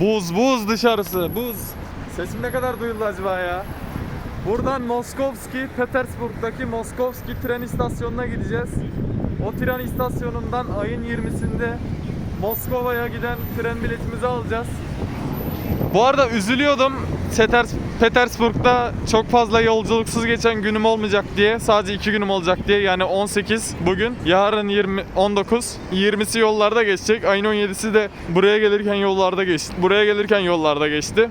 Buz buz dışarısı buz. Sesim ne kadar duyuldu acaba ya? Buradan Moskovski, Petersburg'daki Moskovski tren istasyonuna gideceğiz. O tren istasyonundan ayın 20'sinde Moskova'ya giden tren biletimizi alacağız. Bu arada üzülüyordum. Peters Petersburg'da çok fazla yolculuksuz geçen günüm olmayacak diye. Sadece 2 günüm olacak diye. Yani 18 bugün. Yarın 20 19. 20'si yollarda geçecek. Ayın 17'si de buraya gelirken yollarda geçti. Buraya gelirken yollarda geçti.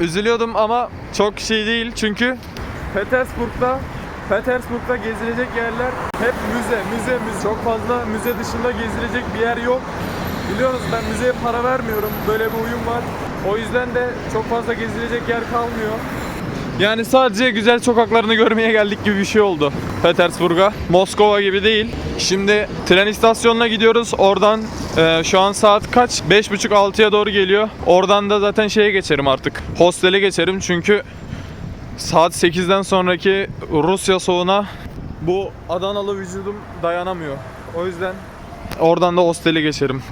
Üzülüyordum ama çok şey değil çünkü Petersburg'da Petersburg'da gezilecek yerler hep müze, müze, müze. Çok fazla müze dışında gezilecek bir yer yok. Biliyorsunuz ben müzeye para vermiyorum. Böyle bir uyum var. O yüzden de çok fazla gezilecek yer kalmıyor. Yani sadece güzel sokaklarını görmeye geldik gibi bir şey oldu Petersburg'a. Moskova gibi değil. Şimdi tren istasyonuna gidiyoruz. Oradan e, şu an saat kaç? 5.30-6'ya doğru geliyor. Oradan da zaten şeye geçerim artık. Hostele geçerim çünkü saat 8'den sonraki Rusya soğuğuna bu Adanalı vücudum dayanamıyor. O yüzden oradan da hostele geçerim.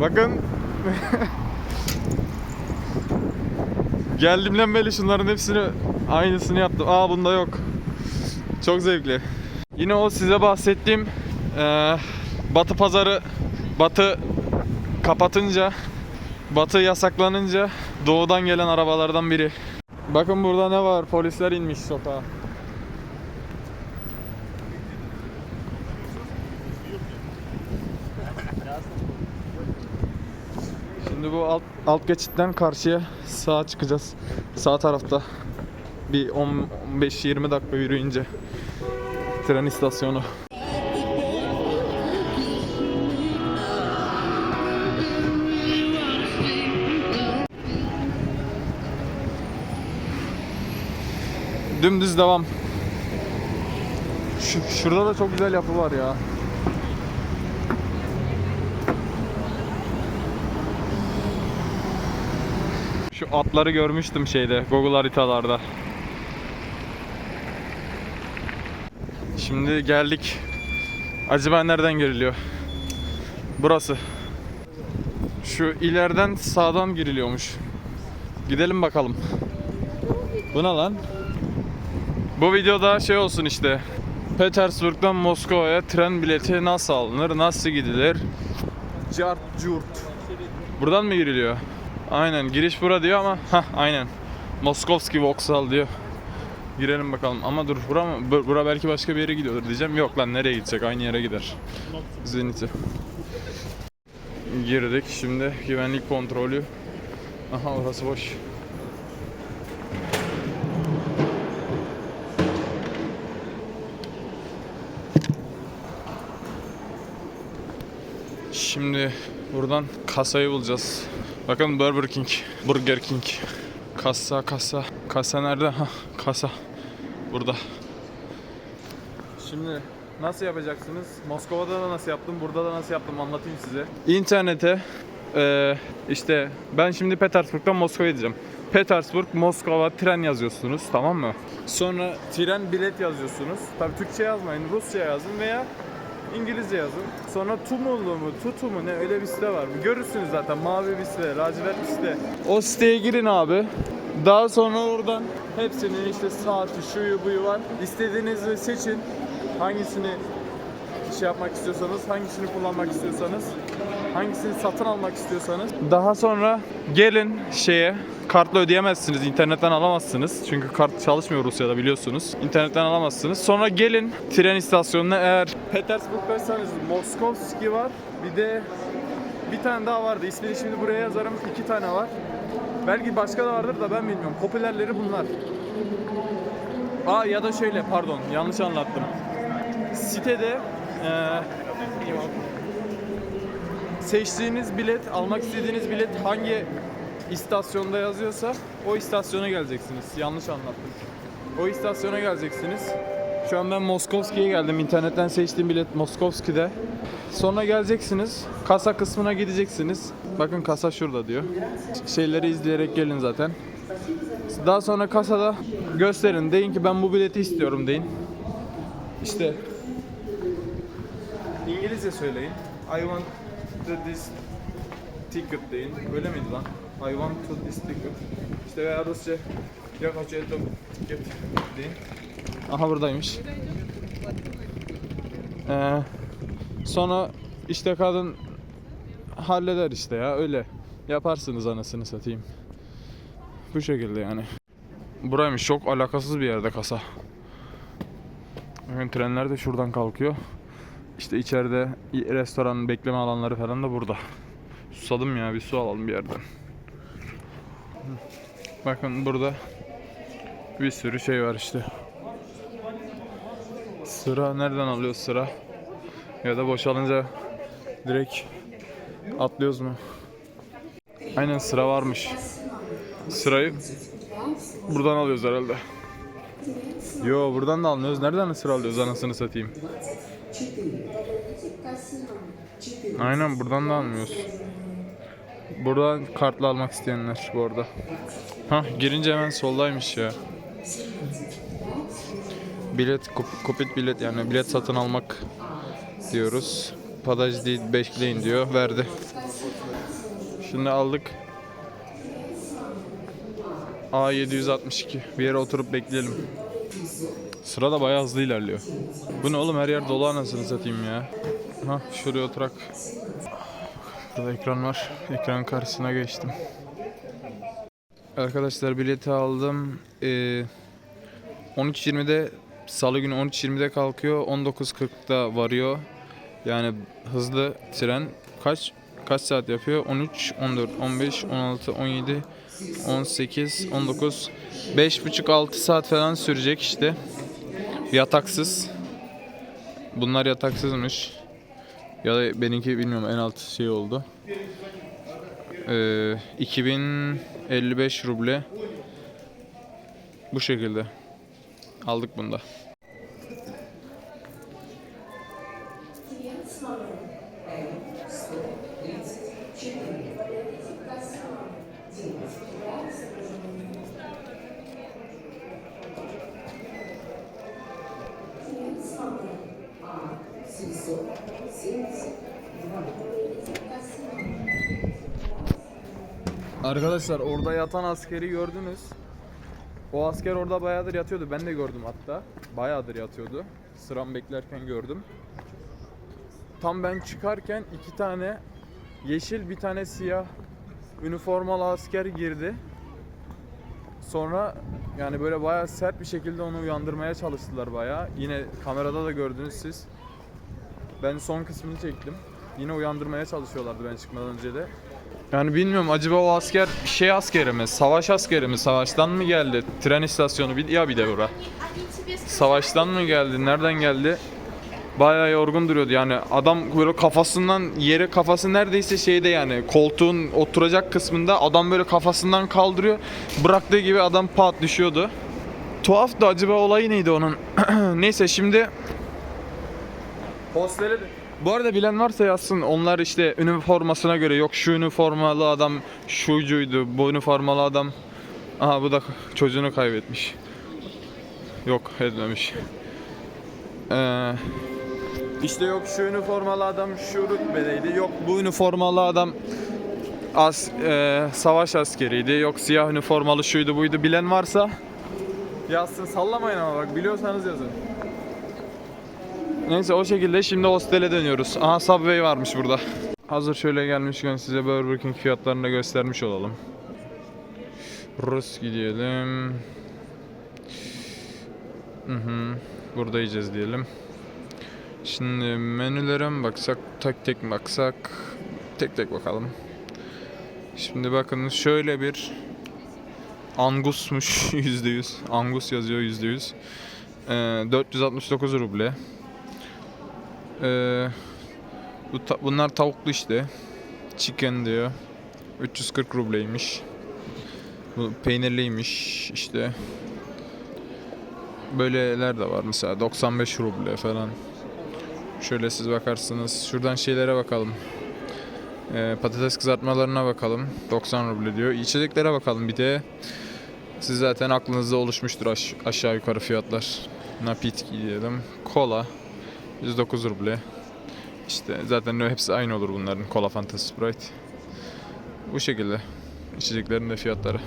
Bakın Geldiğimden beri şunların hepsini aynısını yaptım. Aa bunda yok. Çok zevkli. Yine o size bahsettiğim eee, Batı pazarı Batı kapatınca Batı yasaklanınca doğudan gelen arabalardan biri. Bakın burada ne var? Polisler inmiş sokağa. Şimdi bu alt, alt geçitten karşıya sağa çıkacağız. Sağ tarafta bir 15-20 dakika yürüyünce tren istasyonu. Dümdüz devam. Şu, şurada da çok güzel yapı var ya. Şu atları görmüştüm şeyde Google haritalarda. Şimdi geldik. Acaba nereden giriliyor? Burası. Şu ileriden sağdan giriliyormuş. Gidelim bakalım. Bu ne lan? Bu videoda şey olsun işte. Petersburg'dan Moskova'ya tren bileti nasıl alınır, nasıl gidilir? Cart curt. Buradan mı giriliyor? Aynen giriş bura diyor ama ha aynen. Moskovski Vokzal diyor. Girelim bakalım. Ama dur bura mı? Bu- Bura belki başka bir yere gidiyordur diyeceğim. Yok lan nereye gidecek? Aynı yere gider. Zenit'e. Girdik. Şimdi güvenlik kontrolü. Aha orası boş. Şimdi buradan kasayı bulacağız. Bakın Burger King, Burger King. Kasa, kasa. Kasa nerede? Ha, kasa. Burada. Şimdi nasıl yapacaksınız? Moskova'da da nasıl yaptım, burada da nasıl yaptım anlatayım size. İnternete eee, işte ben şimdi Petersburg'dan Moskova'ya gideceğim. Petersburg, Moskova tren yazıyorsunuz tamam mı? Sonra tren bilet yazıyorsunuz. Tabii Türkçe yazmayın, Rusça yazın veya İngilizce yazın. Sonra Tumulu mu, Tutu mu ne öyle bir site var. Görürsünüz zaten mavi bir site, lacivert bir site. O siteye girin abi. Daha sonra oradan hepsinin işte saati, şuyu buyu var. İstediğinizi seçin. Hangisini şey yapmak istiyorsanız, hangisini kullanmak istiyorsanız, hangisini satın almak istiyorsanız. Daha sonra gelin şeye, kartla ödeyemezsiniz, internetten alamazsınız. Çünkü kart çalışmıyor Rusya'da biliyorsunuz. İnternetten alamazsınız. Sonra gelin tren istasyonuna eğer Petersburg'daysanız Moskovski var. Bir de bir tane daha vardı. İsmini şimdi buraya yazarım. İki tane var. Belki başka da vardır da ben bilmiyorum. Popülerleri bunlar. Aa ya da şöyle pardon yanlış anlattım. Sitede eee, seçtiğiniz bilet, almak istediğiniz bilet hangi istasyonda yazıyorsa o istasyona geleceksiniz. Yanlış anlattım. O istasyona geleceksiniz. Şu an ben Moskovski'ye geldim. İnternetten seçtiğim bilet Moskovski'de. Sonra geleceksiniz. Kasa kısmına gideceksiniz. Bakın kasa şurada diyor. Şeyleri izleyerek gelin zaten. Daha sonra kasada gösterin. Deyin ki ben bu bileti istiyorum deyin. İşte İngilizce söyleyin. I want to this ticket deyin. Öyle miydi lan? I want to this ticket. İşte veya Rusça ya kaç ettim ticket deyin. Aha buradaymış. Ee, sonra işte kadın halleder işte ya öyle. Yaparsınız anasını satayım. Bu şekilde yani. Buraymış çok alakasız bir yerde kasa. Bakın yani trenler de şuradan kalkıyor. İşte içeride restoran bekleme alanları falan da burada. Susadım ya bir su alalım bir yerden. Bakın burada bir sürü şey var işte. Sıra nereden alıyoruz sıra? Ya da boşalınca direkt atlıyoruz mu? Aynen sıra varmış. Sırayı buradan alıyoruz herhalde. Yo buradan da almıyoruz. Nereden sıra alıyoruz anasını satayım? Aynen buradan da almıyoruz. Buradan kartla almak isteyenler bu arada. Hah girince hemen soldaymış ya. Bilet, kupit bilet yani bilet satın almak diyoruz. Padaj değil bekleyin diyor. Verdi. Şimdi aldık. A762. Bir yere oturup bekleyelim. Sıra da bayağı hızlı ilerliyor. Bu ne oğlum her yer dolu anasını satayım ya. Ha şuraya oturak. Burada ekran var. Ekran karşısına geçtim. Arkadaşlar bileti aldım. Ee, 13.20'de Salı günü 13.20'de kalkıyor. 19.40'da varıyor. Yani hızlı tren kaç kaç saat yapıyor? 13, 14, 15, 16, 17, 18, 19 5,5-6 saat falan sürecek işte. Yataksız. Bunlar yataksızmış. Ya da benimki bilmiyorum en alt şey oldu. Ee, 2055 ruble. Bu şekilde. Aldık bunda. Arkadaşlar orada yatan askeri gördünüz. O asker orada bayağıdır yatıyordu. Ben de gördüm hatta. Bayağıdır yatıyordu. Sıram beklerken gördüm. Tam ben çıkarken iki tane yeşil bir tane siyah üniformalı asker girdi. Sonra yani böyle bayağı sert bir şekilde onu uyandırmaya çalıştılar bayağı. Yine kamerada da gördünüz siz. Ben son kısmını çektim. Yine uyandırmaya çalışıyorlardı ben çıkmadan önce de. Yani bilmiyorum acaba o asker şey askeri mi? Savaş askeri mi? Savaştan mı geldi? Tren istasyonu bir ya bir de bura. Savaştan mı geldi? Nereden geldi? Bayağı yorgun duruyordu yani adam böyle kafasından yere kafası neredeyse şeyde yani koltuğun oturacak kısmında adam böyle kafasından kaldırıyor bıraktığı gibi adam pat düşüyordu. Tuhaf da acaba olayı neydi onun? Neyse şimdi Postleri bu arada bilen varsa yazsın. Onlar işte üniformasına göre yok şu üniformalı adam şucuydu, bu üniformalı adam. Aha bu da çocuğunu kaybetmiş. Yok etmemiş. Ee, işte yok şu üniformalı adam şu rütbedeydi. Yok bu üniformalı adam as, e, savaş askeriydi. Yok siyah üniformalı şuydu buydu. Bilen varsa yazsın. Sallamayın ama bak biliyorsanız yazın. Neyse o şekilde şimdi hostele dönüyoruz. Aha Subway varmış burada. Hazır şöyle gelmişken size Burger King fiyatlarını da göstermiş olalım. Rus gidelim. Hı hı. Burada yiyeceğiz diyelim. Şimdi menülere mi baksak, tek tek baksak? Tek tek bakalım. Şimdi bakın şöyle bir Angus'muş %100. Angus yazıyor %100. Ee, 469 ruble. Ee, bu ta- bunlar tavuklu işte. Chicken diyor. 340 rubleymiş. Bu peynirliymiş işte. Böyleler de var mesela 95 ruble falan. Şöyle siz bakarsınız. Şuradan şeylere bakalım. Ee, patates kızartmalarına bakalım. 90 ruble diyor. İçeceklere bakalım bir de. Siz zaten aklınızda oluşmuştur aş- aşağı yukarı fiyatlar. Napitki diyelim. Kola. 109 ruble. İşte zaten hepsi aynı olur bunların. Kola Fanta Sprite. Bu şekilde içeceklerin de fiyatları.